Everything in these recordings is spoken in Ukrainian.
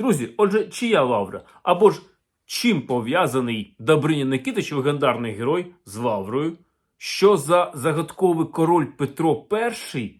Друзі, отже, чия Лавра? Або ж чим пов'язаний Добриня Никитич, легендарний герой з Лаврою? Що за загадковий король Петро І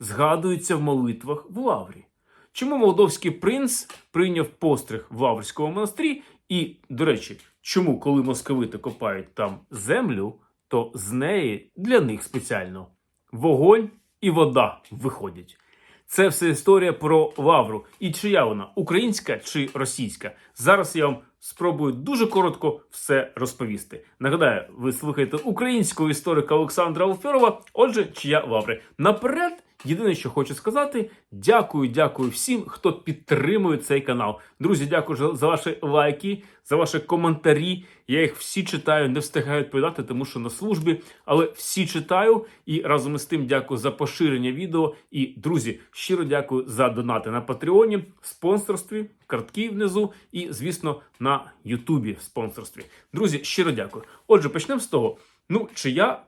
згадується в молитвах в Лаврі? Чому молдовський принц прийняв постриг в Лаврському монастирі? І, до речі, чому, коли московити копають там землю, то з неї для них спеціально вогонь і вода виходять? Це все історія про Лавру. І чия вона українська чи російська? Зараз я вам спробую дуже коротко все розповісти. Нагадаю, ви слухаєте українського історика Олександра Алферова. Отже, чия Лаври. Наперед, єдине, що хочу сказати, дякую, дякую всім, хто підтримує цей канал. Друзі, дякую за- ваші лайки, за ваші коментарі. Я їх всі читаю, не встигаю відповідати, тому що на службі, але всі читаю. І разом із тим дякую за поширення відео. І друзі, щиро дякую за донати на Патреоні, спонсорстві, картки внизу і, звісно, на Ютубі спонсорстві. Друзі, щиро дякую. Отже, почнемо з того. Ну, чия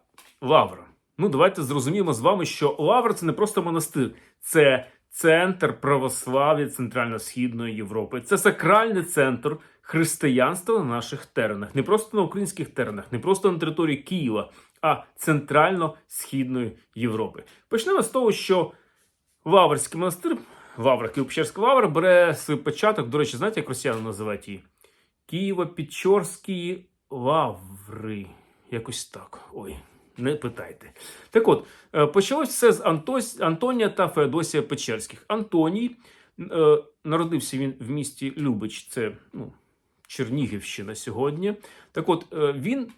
лавра? Ну, давайте зрозуміємо з вами, що лавра це не просто монастир, це центр православ'я Центрально-Східної Європи. Це сакральний центр християнства на наших теренах, не просто на українських теренах, не просто на території Києва, а центрально-східної Європи. Почнемо з того, що Ваврський монастир, Вавра, Києво-Печерська Вавра, бере свій початок. До речі, знаєте, як росіяни називають її? Києво-Печорські Лаври. Якось так. Ой, не питайте. Так от, е, почалось все з Антос... Антонія та Феодосія Печерських. Антоній е, народився він в місті Любич, це ну, Чернігівщина сьогодні. Так от, е, він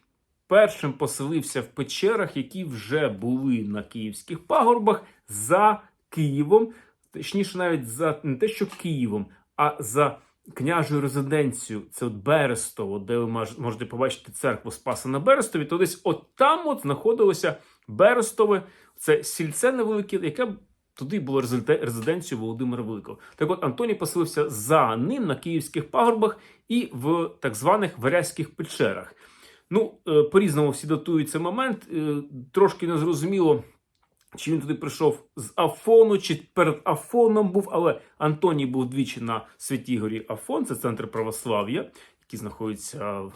першим поселився в печерах, які вже були на київських пагорбах за Києвом, точніше, навіть за не те, що Києвом, а за княжою резиденцією. Це от Берестово, де ви можете побачити церкву Спаса на Берестові, то десь от там от знаходилося Берестове, це сільце невелике, яке туди було резиде- резиденцією Володимира Великого. Так от Антоній поселився за ним на київських пагорбах і в так званих Варязьких печерах. Ну, е, по-різному всі датують цей момент. Е, Трошки незрозуміло, чи він туди прийшов з Афону, чи перед Афоном був, але Антоній був двічі на Святій горі Афон, це центр православ'я, який знаходиться в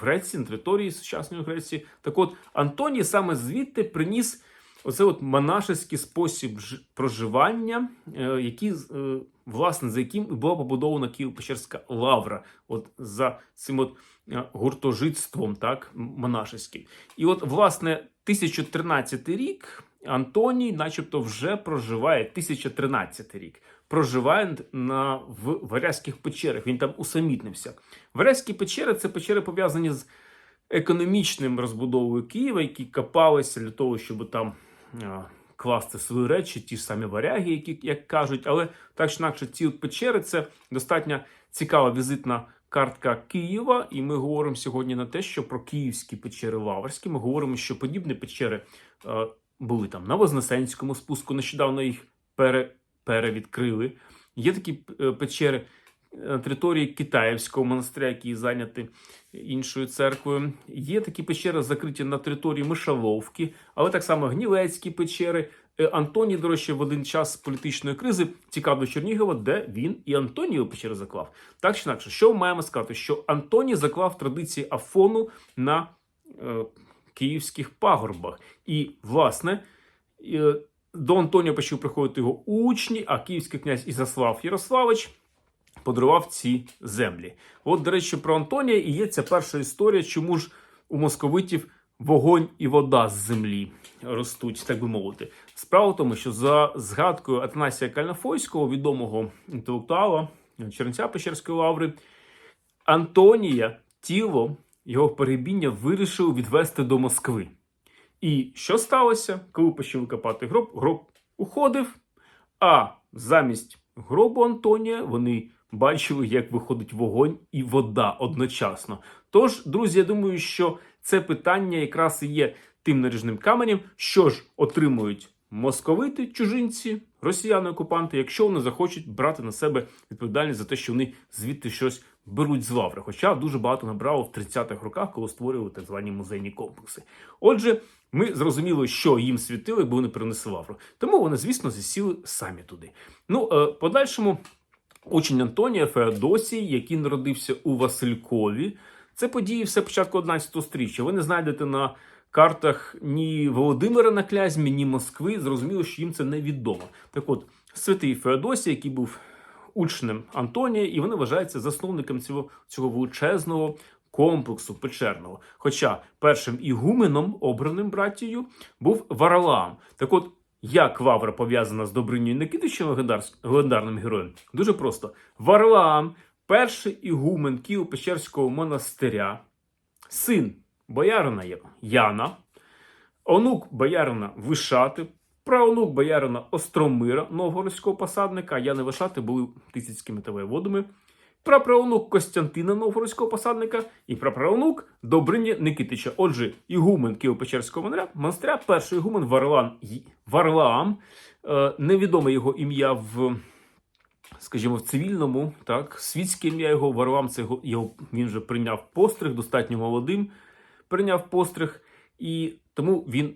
Греції, на території сучасної Греції. Так от, Антоній саме звідти приніс оце от монашеський спосіб проживання, е, який, е, власне, за яким була побудована Києво-Печерська лавра, от за цим от е, гуртожитством, так, монашеським. І от, власне, 1013 рік Антоній, начебто, вже проживає 1013 рік. Проживає на в Варязьких печерах. Він там усамітнився. Варязькі печери це печери пов'язані з економічним розбудовою Києва, які копалися для того, щоб там а, класти свої речі, ті ж самі варяги, які як кажуть. Але так чи інакше, ці печери це достатньо цікава візитна картка Києва. І ми говоримо сьогодні на те, що про київські печери Лаврські. Ми говоримо, що подібні печери були там на Вознесенському спуску. Нещодавно їх пере, перевідкрили. Є такі е, печери на території Китаївського монастиря, які зайняті іншою церквою. Є такі печери закриті на території Мишаловки, але так само Гнілецькі печери. Е, Антоній, до речі, в один час політичної кризи тікав до Чернігова, де він і Антонію печери заклав. Так чи інакше, що маємо сказати? Що Антоній заклав традиції Афону на е, київських пагорбах. І, власне, е, до Антонія почали приходити його учні, а київський князь Ізяслав Ярославич подарував ці землі. От, до речі, про Антонія і є ця перша історія, чому ж у московитів вогонь і вода з землі ростуть, так би мовити. Справа в тому, що за згадкою Атанасія Кальнафойського, відомого інтелектуала, чернця Печерської лаври, Антонія тіло його перебіння вирішив відвести до Москви. І що сталося, коли почали копати гроб? Гроб уходив, а замість гробу Антонія вони бачили, як виходить вогонь і вода одночасно. Тож, друзі, я думаю, що це питання якраз і є тим наріжним каменем, що ж отримують московити, чужинці, росіяни-окупанти, якщо вони захочуть брати на себе відповідальність за те, що вони звідти щось беруть з лаври. Хоча дуже багато набрало в 30-х роках, коли створювали так звані музейні комплекси. Отже, ми зрозуміли, що їм світили, бо вони принесли лавру. Тому вони, звісно, засіли самі туди. Ну, е, подальшому. учень Антонія Феодосій, який народився у Василькові. Це події все початку 11 стріччя. Ви не знайдете на картах ні Володимира на Клязьмі, ні Москви. Зрозуміло, що їм це невідомо. Так от, святий Феодосій, який був учнем Антонія, і вони вважаються засновником цього, цього величезного комплексу печерного. Хоча першим ігуменом, обраним братією, був Варалаам. Так от, як Вавра пов'язана з Добринею Никитичем, легендарним героєм? Дуже просто. Варлаам, перший ігумен Києво-Печерського монастиря, син боярина Яна, онук боярина Вишати, праонук боярина Остромира, новгородського посадника, Яни Вишати були тисяцькими та воєводами, прапраонук Костянтина Новгородського посадника і прапраонук Добрині Никитича. Отже, ігумен Києво-Печерського монастиря, перший ігумен Варлам, Варлаам, е, невідоме його ім'я в скажімо, в цивільному, так, світське ім'я його Варлам, це його він вже прийняв постриг, достатньо молодим, прийняв постриг, і тому він е,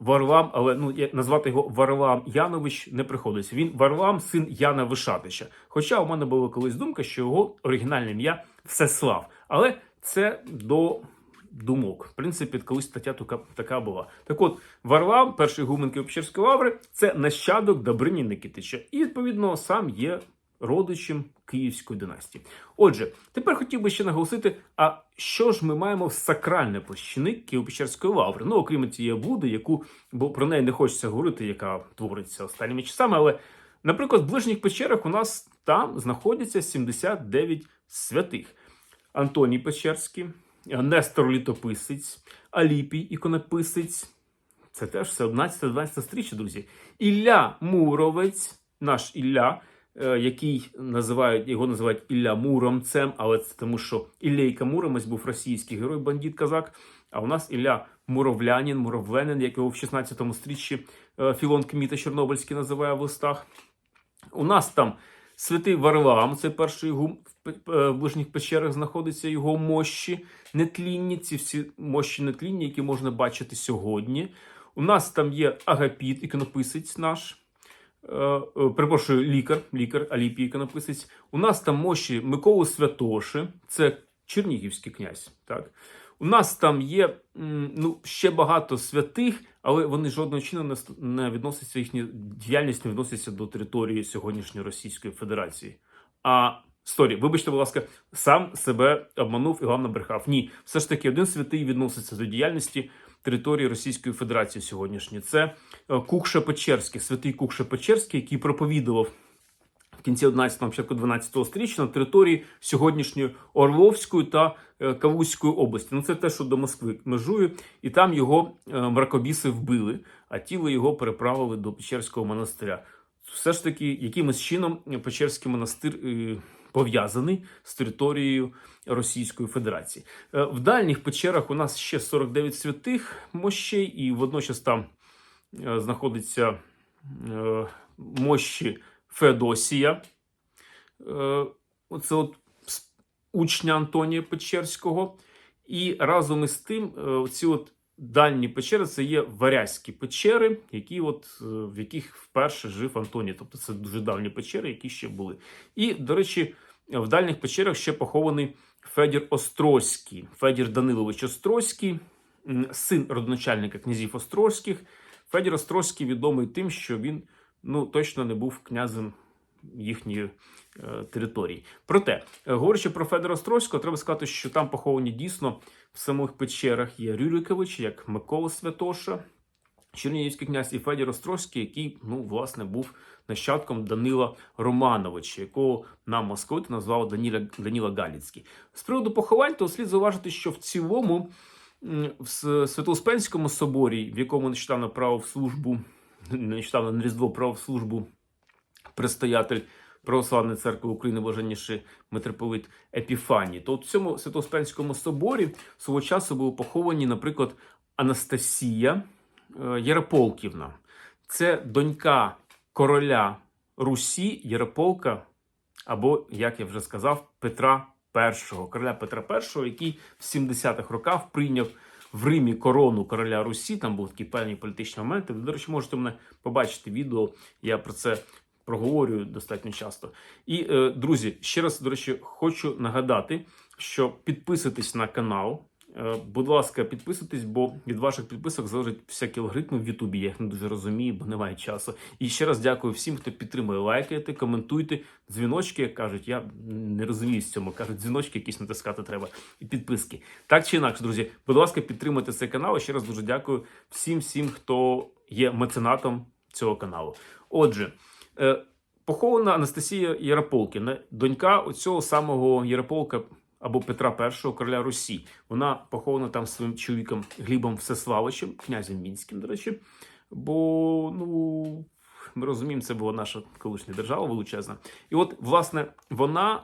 Варлам, але ну назвати його Варлам Янович не приходиться. Він Варлам, син Яна Вишатича. Хоча у мене була колись думка, що його оригінальне ім'я Всеслав. Але це до думок. В принципі, колись стаття така, була. Так от, Варлам, перший гумен Києво-Печерської лаври, це нащадок Добрині Никитича. І, відповідно, сам є родичем Київської династії. Отже, тепер хотів би ще наголосити, а що ж ми маємо в сакральне площини Києво-Печерської лаври? Ну, окрім цієї блуди, яку, бо про неї не хочеться говорити, яка твориться останніми часами, але, наприклад, в ближніх печерах у нас там знаходяться 79 святих. Антоній Печерський, Нестор Літописець, Аліпій іконописець. Це теж все 11-12 стріччя, друзі. Ілля Муровець, наш Ілля, який називають, його називають Ілля Муромцем, але це тому, що Іллейка Муромець був російський герой, бандит казак. А у нас Ілля Муровлянин, Муровленин, як його в 16 стріччі е, Філон Кміта Чорнобильський називає в листах. У нас там святий Варлаам, це перший гум е, в ближніх печерах знаходиться його мощі нетлінні, ці всі мощі нетлінні, які можна бачити сьогодні. У нас там є Агапіт, іконописець наш. Е, е, перепрошую, лікар, лікар Аліпій написать. У нас там мощі Миколи Святоши, це Чернігівський князь. Так? У нас там є ну, ще багато святих, але вони жодного не, не відносяться, їхня діяльність не відноситься до території сьогоднішньої Російської Федерації. А сторі, вибачте, будь ласка, сам себе обманув і вам набрехав. Ні, все ж таки, один святий відноситься до діяльності території Російської Федерації сьогоднішньої. Це е, Кукша Печерський, святий Кукша Печерський, який проповідував в кінці 11-го, початку 12-го стріччя на території сьогоднішньої Орловської та е, Кавузької області. Ну це те, що до Москви межує, і там його е, мракобіси вбили, а тіло його переправили до Печерського монастиря. Все ж таки, якимось чином Печерський монастир пов'язаний з територією Російської Федерації. Е, В дальніх печерах у нас ще 49 святих мощей, і водночас там е, знаходиться е, мощі Феодосія. Е, Оце от учня Антонія Печерського. І разом із тим, ці от дальні печери це є варязькі печери, які от, е, в яких вперше жив Антоній. Тобто це дуже давні печери, які ще були. І, до речі, в дальніх печерах ще похований Федір Острозький, Федір Данилович Острозький, син родоначальника князів Острозьких. Федір Острозький відомий тим, що він ну, точно не був князем їхньої е, території. Проте, е, говорячи про Федора Острозького, треба сказати, що там поховані дійсно в самих печерах є Рюрикович, як Микола Святоша, Чернігівський князь і Федір Острозький, який, ну, власне, був нащадком Данила Романовича, якого нам московити назвав Даніла, Даніла Галіцький. З приводу поховань, то слід зауважити, що в цілому в Свято-Успенському соборі, в якому нещодавно правив службу, нещодавно на Різдво правив службу предстоятель Православної церкви України, блаженніший митрополит Епіфаній, то в цьому Свято-Успенському соборі свого часу були поховані, наприклад, Анастасія е, Ярополківна. Це донька короля Русі Ярополка, або, як я вже сказав, Петра І, короля Петра І, який в 70-х роках прийняв в Римі корону короля Русі. Там був такі певні політичні моменти. Ви, до речі, можете мене побачити відео. Я про це проговорюю достатньо часто. І, е, друзі, ще раз, до речі, хочу нагадати, що підписуйтесь на канал. Е, Будь ласка, підписуйтесь, бо від ваших підписок залежать всякі алгоритми в Ютубі. Я їх не дуже розумію, бо немає часу. І ще раз дякую всім, хто підтримує, лайкайте, коментуйте, дзвіночки, кажуть. Я не розумію з цьому. кажуть, дзвіночки якісь натискати треба і підписки. Так чи інакше, друзі, будь ласка, підтримуйте цей канал. І ще раз дуже дякую всім, всім, хто є меценатом цього каналу. Отже. Е, Похована Анастасія Ярополкіна, донька оцього самого Ярополка або Петра І, короля Русі. Вона похована там своїм чоловіком Глібом Всеславичем, князем Мінським, до речі. Бо, ну, ми розуміємо, це була наша колишня держава величезна. І от, власне, вона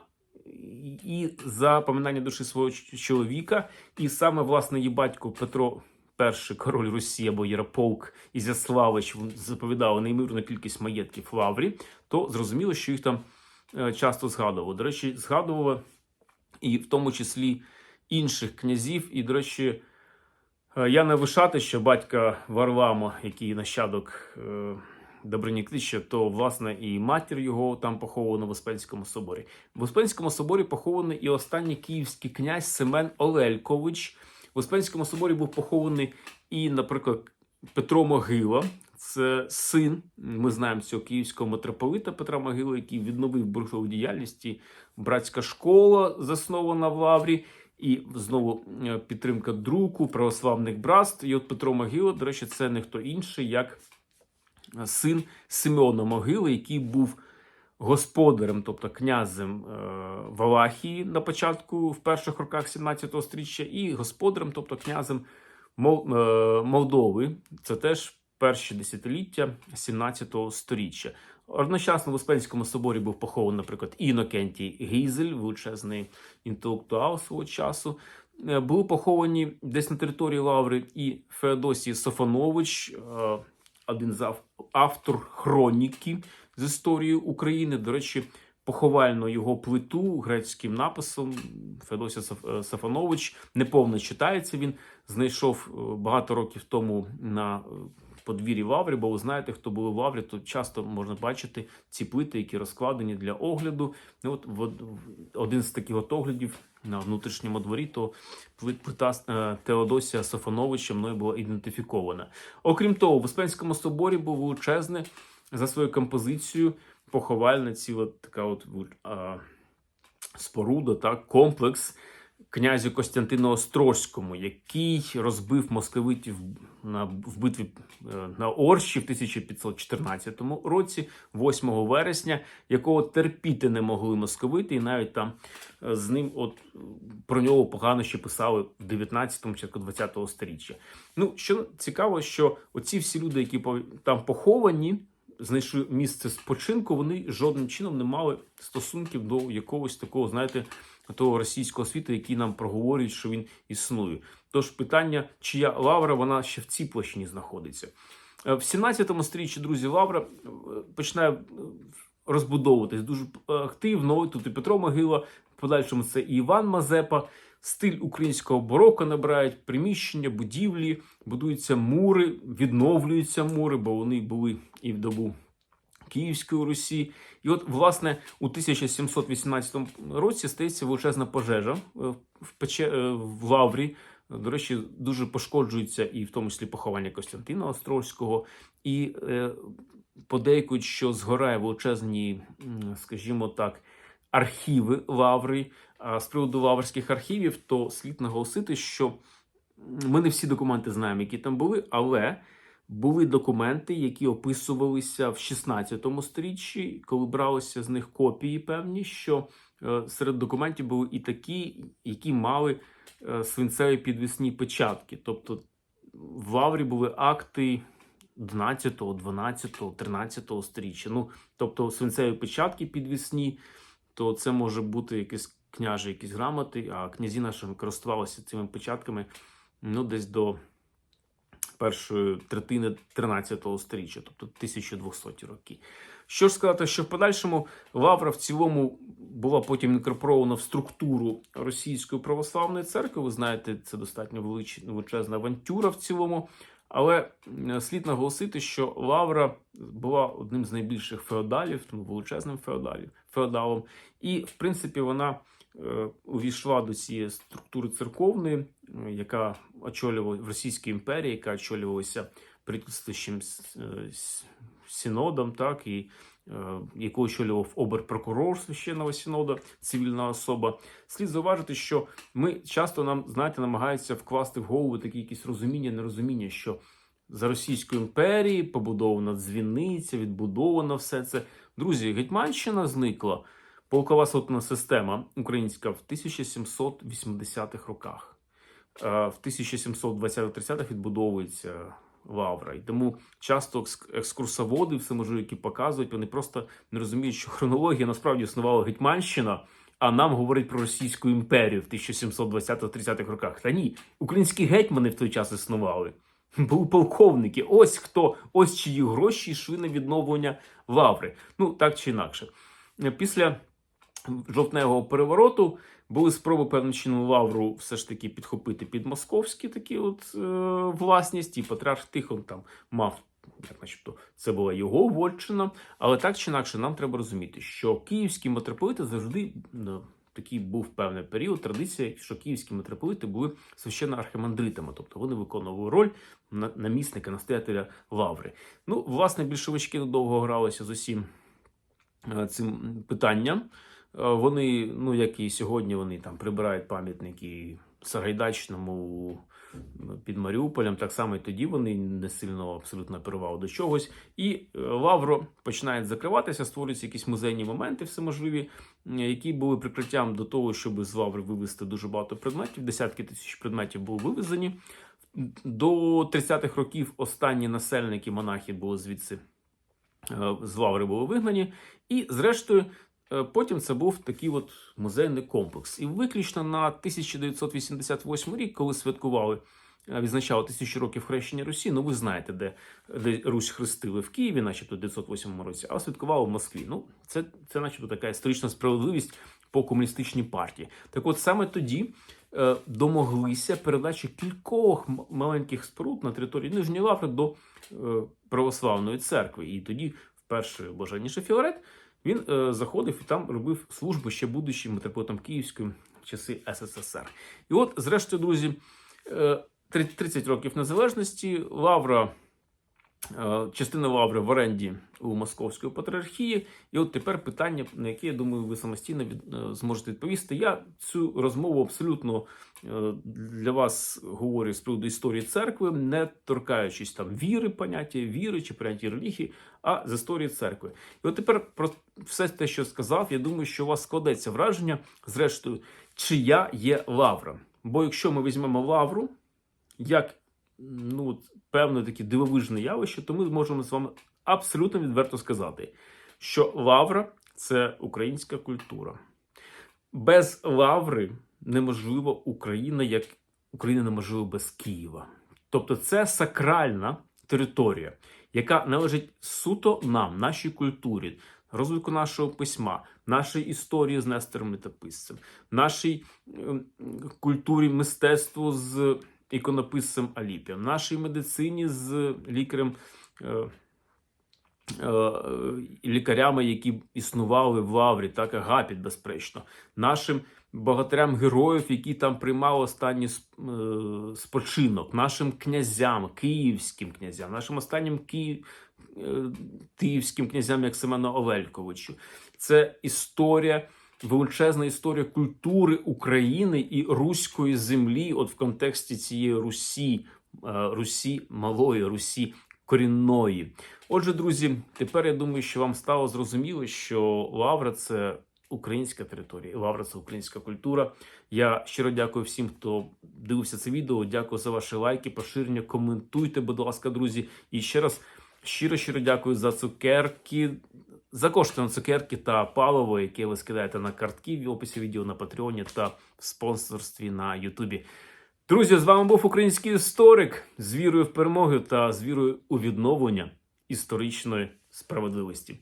і за поминання душі свого чоловіка, і саме, власне, її батько Петро перший король Русі або Ярополк Ізяславич заповідав неймовірну кількість маєтків в Лаврі, то зрозуміло, що їх там е, часто згадували. До речі, згадували і в тому числі інших князів. І, до речі, е, я не вишати, що батька Варлама, який нащадок е, Добрині Клича, то власне і матір його там похована в Успенському соборі. В Успенському соборі похований і останній київський князь Семен Олелькович. В Успенському соборі був похований і, наприклад, Петро Могила. Це син, ми знаємо цього київського митрополита Петра Могила, який відновив бурхову діяльність. І братська школа заснована в Лаврі, і знову е, підтримка друку, православних братств. І от Петро Могила, до речі, це не хто інший, як е, син Симеона Могили, який був господарем, тобто князем е, Валахії на початку в перших роках 17 століття, і господарем, тобто князем е, Молдови. Це теж перші десятиліття 17 століття. Одночасно в Успенському соборі був похований, наприклад, Інокентій Гізель, величезний інтелектуал свого часу. Е, Були поховані десь на території Лаври і Феодосій Софонович, один з автор хроніки з історії України. До речі, поховальну його плиту грецьким написом Феодосій Соф- е, неповно читається. Він знайшов е, багато років тому на е, подвір'ї Лаврі, бо ви знаєте, хто був у Лаврі, то часто можна бачити ці плити, які розкладені для огляду. Ну, от в- в- один з таких от оглядів на внутрішньому дворі, то пли- плита Теодосія Софоновича мною була ідентифікована. Окрім того, в Успенському соборі був величезний за свою композицію поховальна ціла така от а, споруда, так, комплекс князю Костянтину Острозькому, який розбив московитів на, в битві е, на Орші в 1514 році, 8 вересня, якого терпіти не могли московити, і навіть там е, з ним от про нього погано ще писали в 19-му чи 20-го сторіччя. Ну, що цікаво, що оці всі люди, які там поховані, знайшли місце спочинку, вони жодним чином не мали стосунків до якогось такого, знаєте, того російського світу, який нам проговорюють, що він існує. Тож питання, чия лавра, вона ще в цій площині знаходиться. Е, В 17 сторіччі, друзі, лавра е, починає е, розбудовуватись дуже активно. Тут і Петро Могила, в подальшому це і Іван Мазепа. Стиль українського бароко набирають приміщення, будівлі, будуються мури, відновлюються мури, бо вони були і в добу Київської Русі. І от, власне, у 1718 році стається величезна пожежа е, в, пече, е, в Лаврі. До речі, дуже пошкоджується і в тому числі поховання Костянтина Острозького. І е, подейкують, що згорає величезні, скажімо так, архіви Лаври. З приводу лаврських архівів, то слід наголосити, що ми не всі документи знаємо, які там були, але були документи, які описувалися в 16 сторіччі, коли бралися з них копії певні, що е, серед документів були і такі, які мали е, свинцеві підвісні печатки. Тобто в Лаврі були акти 12, 12, 13 сторіччя. Ну, тобто свинцеві печатки підвісні, то це може бути якісь княжі, якісь грамоти, а князі наші користувалися цими печатками ну, десь до першої третини 13 століття, тобто 1200 роки. Що ж сказати, що в подальшому Лавра в цілому була потім інкорпорована в структуру Російської православної церкви. Ви знаєте, це достатньо велич- величезна авантюра в цілому. Але слід наголосити, що Лавра була одним з найбільших феодалів, тому величезним феодалів, феодалом. І, в принципі, вона е, увійшла до цієї структури церковної, е, яка очолювала в Російській імперії, яка очолювалася е, синодом, так, і е, яку очолював оберпрокурор священного синода, цивільна особа. Слід зауважити, що ми часто нам, знаєте, намагаються вкласти в голову такі якісь розуміння, нерозуміння, що за Російської імперії побудована дзвіниця, відбудовано все це. Друзі, Гетьманщина зникла, полкова сотна система українська в 1780-х роках. Е, В 1720-30-х відбудовується Лавра. І тому часто екс- екскурсоводи, всеможливі, які показують, вони просто не розуміють, що хронологія насправді існувала Гетьманщина, а нам говорить про Російську імперію в 1720-30-х роках. Та ні, українські гетьмани в той час існували. Були полковники. Ось хто, ось чиї гроші йшли на відновлення Лаври. Ну, так чи інакше. Після жовтневого перевороту були спроби певним чином Лавру все ж таки підхопити під московські такі от е, власність, і патріарх Тихон там мав, як начебто, це була його вотчина. Але так чи інакше, нам треба розуміти, що київські митрополити завжди ну, такий був певний період, традиція, що київські митрополити були священно архимандритами, тобто вони виконували роль намісника, настоятеля Лаври. Ну, власне, більшовички довго гралися з усім е, цим питанням. Е, Вони, ну як і сьогодні, вони там прибирають пам'ятники Сагайдачному під Маріуполем. Так само і тоді вони не сильно абсолютно оперували до чогось. І е, Лавро починає закриватися, створюються якісь музейні моменти всеможливі, які були прикриттям до того, щоб з Лаври вивезти дуже багато предметів. Десятки тисяч предметів були вивезені. До 30-х років останні насельники монахи були звідси е, з Лаври були вигнані. І, зрештою, потім це був такий от музейний комплекс. І виключно на 1988 рік, коли святкували, е, відзначали тисячу років хрещення Русі, ну ви знаєте, де, де Русь хрестили в Києві, начебто в 908 році, а святкували в Москві. Ну, це, це начебто така історична справедливість по комуністичній партії. Так от саме тоді е, домоглися передачі кількох маленьких споруд на території Нижньої Лаври до е, православної церкви. І тоді, вперше блаженніший Філарет, він е, заходив і там робив службу ще будучи митрополитом Київської в часи СССР. І от, зрештою, друзі, е, три- 30 років незалежності Лавра. Е, Частина лаври в оренді у Московської патріархії, і от тепер питання, на яке я думаю, ви самостійно е, зможете відповісти. Я цю розмову абсолютно е, для вас говорю з приводу історії церкви, не торкаючись там віри, поняття віри чи поняття релігії, а з історії церкви. І от тепер про все те, що сказав, я думаю, що у вас складеться враження, зрештою, чия є лавра. Бо якщо ми візьмемо лавру як ну, певне таке дивовижне явище, то ми можемо з вами абсолютно відверто сказати, що лавра це українська культура. Без лаври неможливо Україна, як Україна неможливо без Києва. Тобто, це сакральна територія, яка належить суто нам, нашій культурі, розвитку нашого письма, нашій історії з Нестором Літописцем, нашій ем, культурі мистецтву з іконописцем Аліпієм, нашій медицині з лікарем. е, е, Лікарями, які існували в Лаврі, так Агапіт, безперечно, нашим богатирям героїв, які там приймали останній е, спочинок, нашим князям, київським князям, нашим останнім ки... київським князям, як Семену Овельковичу. Це історія, величезна історія культури України і руської землі, от в контексті цієї Русі, е, Русі малої, Русі корінної. Отже, друзі, тепер я думаю, що вам стало зрозуміло, що Лавра це українська територія, Лавра це українська культура. Я щиро дякую всім, хто дивився це відео. Дякую за ваші лайки, поширення. Коментуйте, будь ласка, друзі. І ще раз щиро щиро дякую за цукерки. За кошти на цукерки та паливо, яке ви скидаєте на картки в описі відео на Патреоні та в спонсорстві на Ютубі. Друзі, з вами був український історик з вірою в перемогу та з вірою у відновлення історичної справедливості.